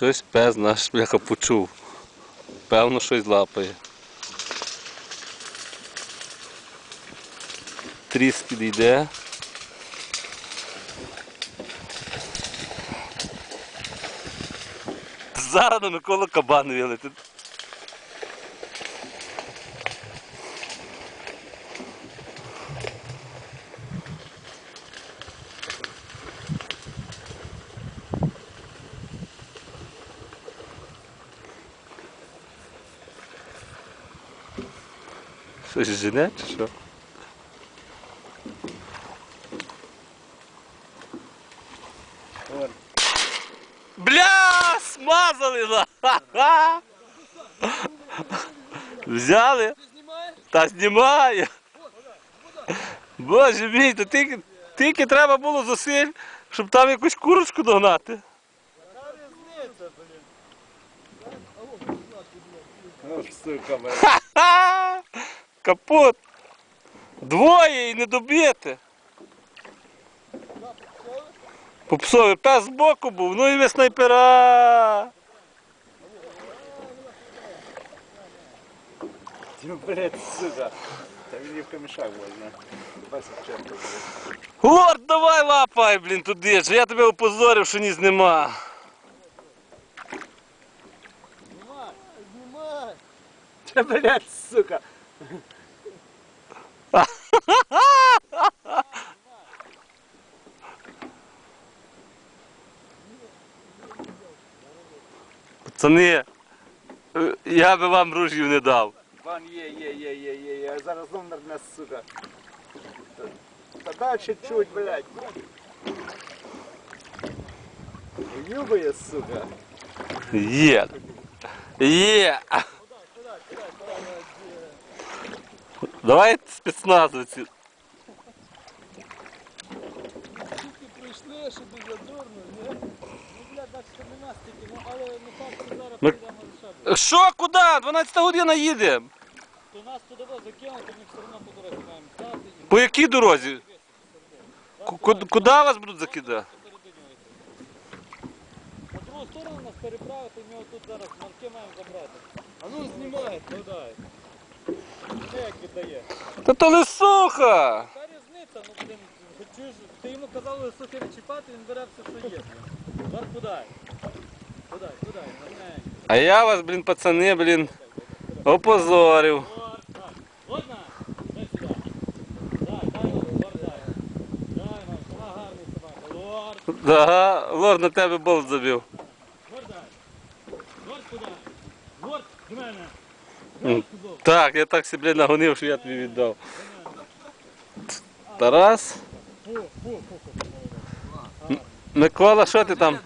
Щось пес наш бляха почув. Певно, щось лапає. Тріс підійде. Зараз на Микола кабан вилетить. Щось жене чи що? Бля, смазали! Ха-ха! Взяли? Та знімає. Боже мій, то тільки, тільки треба було зусиль, щоб там якусь курочку догнати. Сука, Капут! Двоє і не доб'єте. Попсовий пес збоку був, ну і ви снайпера. Тю, блядь, сука. Та він її в камішах возьме. Лорд, давай лапай, блін, туди ж. Я тебе опозорив, що ні нема. Та, блядь, сука. Пацани, я би вам ружів не дав. Ван є, є, є, є, є, є. Зараз номер нас, сука. Та- Та дай чуть-чуть, блядь. Юбає, сука. Є. Є. Давай спецназовці. Тільки прийшли, що дуже дурно, ні? Ну, бля, так що не нас тільки, ну, але не так, що зараз Ми- підемо лише. Що, куди? 12 година їдемо. То нас туди во закинути, ми все одно по дорозі маємо стати і По якій дорозі? Ку- ку- Куди вас будуть закидати? посередині вийти. На другу сторону нас переправити, ми отут зараз марки маємо забрати. А ну знімай, ну дай. Не як віддає. Та то лисуха! Та різниця, ну чуєш, ти йому казав лисухи відчіпати, він бере все, що є. Зараз подай. Подай, подай, гарненько. А я вас, блін, пацани, блін, опозорив. Лорд, так. Ладно, дай сюди. Дай, дай, лорд, дай. Дай, мам, вона гарний собака. Лорд, Ага, лорд на тебе болт забив. лорд, дай. Куди? Лорд, до мене. Так, я так себе нагонив, що я тобі віддав. Тарас. Микола, що ти там?